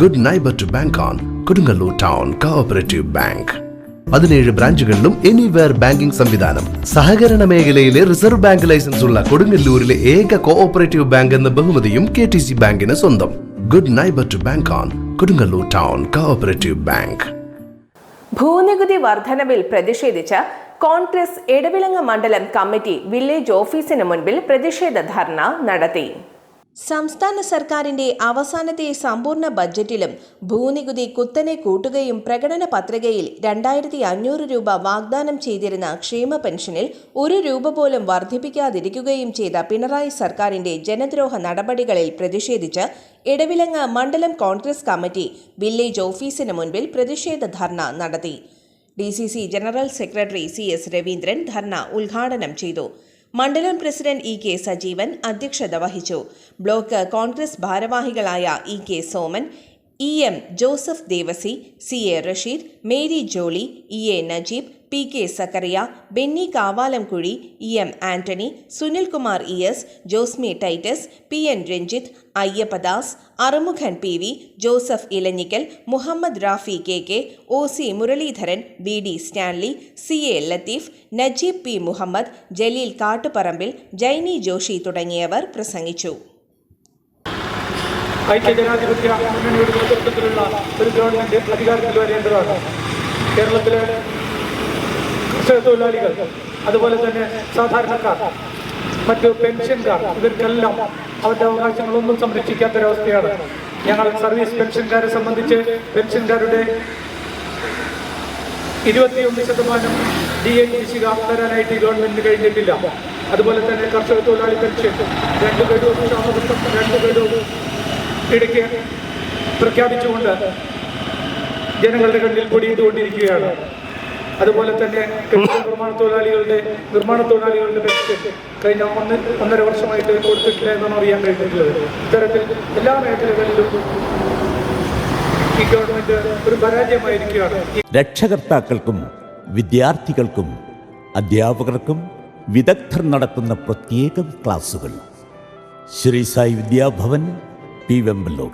Good neighbour to bank on Kodungallur town cooperative bank പതിനേഴ് ബ്രാഞ്ചുകളിലും anywhere banking സംവിധാനം. സഹകരണ മേഖലയിലെ റിസർവ് ബാങ്ക് ലൈസൻസ് ഉള്ള കൊടുങ്ങല്ലൂരിലെ ഏക കോഓപ്പറേറ്റീവ് ബാങ്ക് എന്ന ബഹുമതിയും കെ ടി സി ബാങ്കിന് സ്വന്തം. Good neighbour to bank on Kodungallur town cooperative bank ഭൂനികുതി വർധനവിൽ പ്രതിഷേധിച്ച് കോൺഗ്രസ് എടവിലങ്ങ മണ്ഡലം കമ്മിറ്റി വില്ലേജ് ഓഫീസിന് മുൻപിൽ പ്രതിഷേധ ധർണ നടത്തി. സംസ്ഥാന സർക്കാരിന്റെ അവസാനത്തെ സമ്പൂർണ ബജറ്റിലും ഭൂനികുതി കുത്തനെ കൂട്ടുകയും പ്രകടന പത്രികയിൽ രണ്ടായിരത്തി അഞ്ഞൂറ് രൂപ വാഗ്ദാനം ചെയ്തിരുന്ന ക്ഷേമ പെൻഷനിൽ ഒരു രൂപ പോലും വർദ്ധിപ്പിക്കാതിരിക്കുകയും ചെയ്ത പിണറായി സർക്കാരിന്റെ ജനദ്രോഹ നടപടികളിൽ പ്രതിഷേധിച്ച് ഇടവിലങ്ങ് മണ്ഡലം കോൺഗ്രസ് കമ്മിറ്റി വില്ലേജ് ഓഫീസിന് മുൻപിൽ പ്രതിഷേധ ധർണ നടത്തി. D general secretary C Raveendran ധർണ ഉദ്ഘാടനം ചെയ്തു. മണ്ഡലം പ്രസിഡന്റ് ഇ കെ സജീവൻ അധ്യക്ഷത വഹിച്ചു. ബ്ലോക്ക് കോൺഗ്രസ് ഭാരവാഹികളായ E K Soman E M Joseph Devasi C A Rasheed Mary Jolly E A Najeeb P K Zachariah Benny Kavalamkuzhi E M Antony Sunilkumar E S Josmi Titus P N Ranjith Ayyappadas Arumukhan P V Joseph Elanjikkal Muhammad Rafi K K O C Muraleedharan B D Stanley C A Latheef Najeeb P Muhammad Jaleel Kattuparambil Jainy Joshi തുടങ്ങിയവർ പ്രസംഗിച്ചു. ഐക്യജനാധിപത്യ മുന്നണിയുടെ നേതൃത്വത്തിലുള്ള ഒരു government അധികാരത്തിൽ വരേണ്ടതാണ്. കേരളത്തിലെ കർഷക തൊഴിലാളികൾ അതുപോലെ തന്നെ സാധാരണക്കാർ മറ്റു പെൻഷൻകാർ ഇവർക്കെല്ലാം അവരുടെ അവകാശങ്ങളൊന്നും സംരക്ഷിക്കാത്തൊരവസ്ഥയാണ്. ഞങ്ങൾ സർവീസ് പെൻഷൻകാരെ സംബന്ധിച്ച് പെൻഷൻകാരുടെ ഇരുപത്തിയൊന്ന് ശതമാനം ഡി എ കുടിശ്ശിക തരാനായിട്ട് ഗവൺമെന്റിന് കഴിഞ്ഞിട്ടില്ല. അതുപോലെ തന്നെ കർഷക തൊഴിലാളി പെൻഷൻ രണ്ട് ഗഡു രണ്ടു ഗഡു ഇടയ്ക്ക് പ്രഖ്യാപിച്ചുകൊണ്ട് ജനങ്ങളുടെ കണ്ണിൽ പൊടിയിട്ടുകൊണ്ടിരിക്കുകയാണ്. അതുപോലെ തന്നെ കെട്ടിട നിർമ്മാണ തൊഴിലാളികളുടെ നിർമ്മാണ തൊഴിലാളികളുടെ പെൻഷൻ കഴിഞ്ഞ ഒന്ന് ഒന്നര വർഷമായിട്ട് കൊടുത്തിട്ടില്ല എന്നാണ് അറിയാൻ കഴിഞ്ഞിട്ടുള്ളത്. ഇത്തരത്തിൽ എല്ലാ മേഖലകളിലും ഈ ഗവൺമെന്റ് ഒരു പരാജയമായിരിക്കുകയാണ്. രക്ഷകർത്താക്കൾക്കും വിദ്യാർത്ഥികൾക്കും അധ്യാപകർക്കും വിദഗ്ധർ നടത്തുന്ന പ്രത്യേകം ക്ലാസുകൾ. ശ്രീ സായി വിദ്യാഭവൻ പി വെമ്പലൂർ